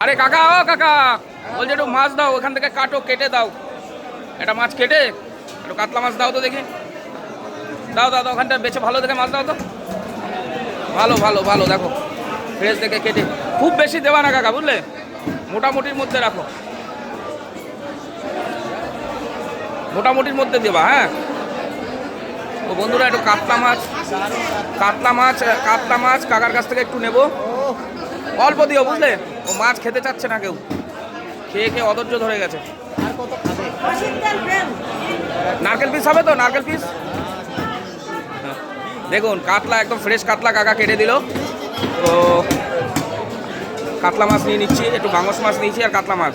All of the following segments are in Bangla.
আরে কাকা, ও কাকা, বলছে একটু মাছ দাও, ওখান থেকে কাটো, কেটে দাও। একটা মাছ কেটে, একটু কাতলা মাছ দাও তো দেখি। দাও দাও দাও, ওখানটা বেছে ভালো দেখে মাছ দাও তো। ভালো ভালো ভালো, দেখো। ফ্রেশ দেখে কেটে। খুব বেশি দেওয়া না কাকা, বুঝলে? মোটামুটির মধ্যে রাখো। মোটামুটির মধ্যে দেবা হ্যাঁ? ও বন্ধুরা, একটু কাতলা মাছ কাতলা মাছ কাতলা মাছ কাকার কাছ থেকে একটু নেব। অল্প দিও বুঝলে? ও মাছ খেতে চাচ্ছে না কেউ। খেয়ে খেয়ে অধৈর্য ধরে গেছে। নারকেল পিস হবে তো? নারকেল পিস দেখুন কাতলা একদম ফ্রেশ কাতলা কাকা কেটে দিল। তো কাতলা মাছ নিয়ে নিচ্ছি একটু বাংস মাছ নিয়েছি আর কাতলা মাছ।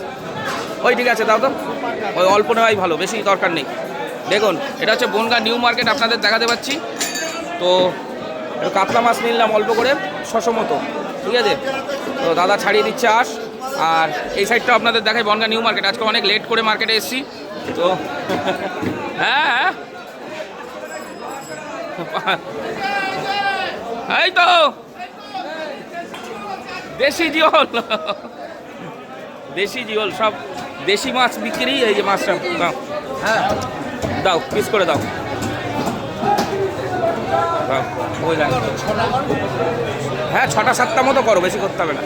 ওই ঠিক আছে দাও তো। ওই অল্প নেওয়াই ভালো বেশি দরকার নেই। দেখুন এটা হচ্ছে বনগা নিউ মার্কেট আপনাদের দেখাতে পাচ্ছি। তো একটু কাতলা মাছ নিলাম অল্প করে ছশো মতো ঠিক আছে? তো দাদা ছাড়িয়ে দিচ্ছে আস। আর এই সাইডটা আপনাদের দেখাই, বনগা নিউ মার্কেট আজকে অনেক লেট করে মার্কেটে এসেছি। তো হ্যাঁ হ্যাঁ। এই তো। দেশি জিওল। দেশি জিওল, সব দেশি মাছ বিক্রি, এই যে মাছটা, দাও। হ্যাঁ দাও পিস করে দাও। হ্যাঁ ছটা সাতটা মতো করো, বেশি করতে হবে না।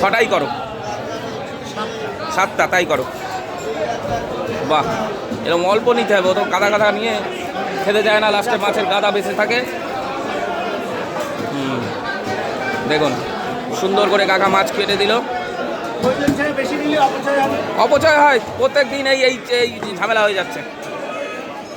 ছটাই করো। সাতটা, তাই করো। বাহ এরকম অল্প নিতে হবে, ও তো কাদা গাদা নিয়ে খেতে যায় না, লাস্টে মাছের গাদা বেঁচে থাকে। দেখুন, সুন্দর করে কাকা মাছ কেটে দিল। অপচয় হয়। প্রত্যেক দিন এই এই ঝামেলা হয়ে যাচ্ছে।